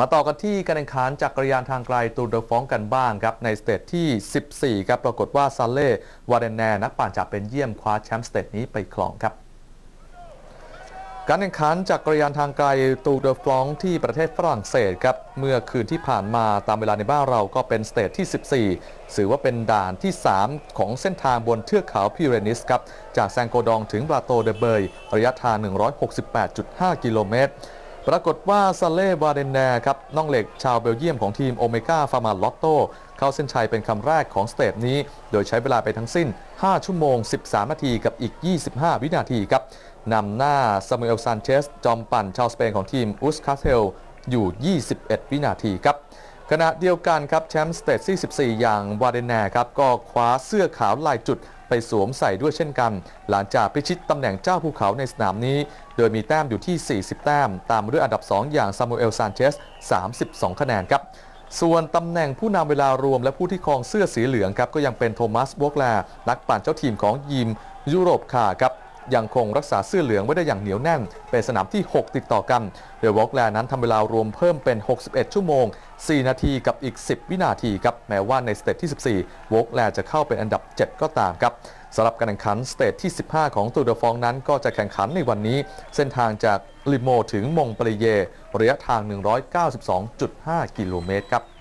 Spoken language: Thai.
มาต่อกันที่การแข่งขันจักรยานทางไกลตูเดอฟองกันบ้างครับในสเตจที่ 14 ครับปรากฏว่าซาเล่วาเดนแนนักปั่นจากเบนเยี่ยมคว้าแชมป์สเตจนี้ไปครองครับ การแข่งขันจักรยานทางไกลตูเดอฟลองที่ประเทศฝรั่งเศสครับเมื่อคืนที่ผ่านมาตามเวลาในบ้านเราก็เป็นสเตจที่ 14 ถือว่าเป็นด่านที่ 3 ของเส้นทางบนเทือกเขาพิเรนิสครับจากแซงโกดองถึงบาโตเดเบยระยะทาง 168.5 กิโลเมตร ปรากฏว่าซาเล่วาเดนแนครับน้องเหล็กชาวเบลเยียมของทีมโอเมก้าฟาร์มาลอตโต้เข้าเส้นชัยเป็นคำแรกของสเตปนี้ โดยใช้เวลาไปทั้งสิ้น 5 ชั่วโมง 13 นาทีกับอีก 25 วินาทีครับนำหน้าซามูเอลซานเชส จอมปั่นชาวสเปนของทีมอุสคาเทลอยู่ 21 วินาทีครับขณะเดียวกันครับแชมป์สเตจที่14 อย่างวาเดนแนครับก็คว้าเสื้อขาวลายจุด สวมใส่ด้วยเช่นกัน หลังจากพิชิตตำแหน่งเจ้าภูเขาในสนามนี้ โดยมีแต้มอยู่ที่ 40 แต้ม ตามด้วยอันดับ 2 อย่างซามูเอลซานเชส 32 คะแนนครับส่วนตำแหน่งผู้นำเวลารวมและผู้ที่ครองเสื้อสีเหลืองครับก็ยังเป็นโทมัสวกแลนักปั่นเจ้าทีมของยิมยุโรปคาครับ ยังคงรักษาเสื้อเหลืองไว้ได้อย่างเหนียวแน่น เป็นสนามที่ 6 ติดต่อกันโดยวอกแลนั้นทำเวลารวมเพิ่มเป็น 61 ชั่วโมง 4 นาทีกับอีก 10 วินาทีครับแม้ว่าในสเตจที่ 14วอกแลจะเข้าเป็นอันดับ 7 ก็ตามครับสำหรับการแข่งขันสเตจที่ 15 ของตูดอฟองนั้นก็จะแข่งขันในวันนี้ เส้นทางจากลิโมถึงมงปรีเยระยะทาง 192.5 กิโลเมตรครับ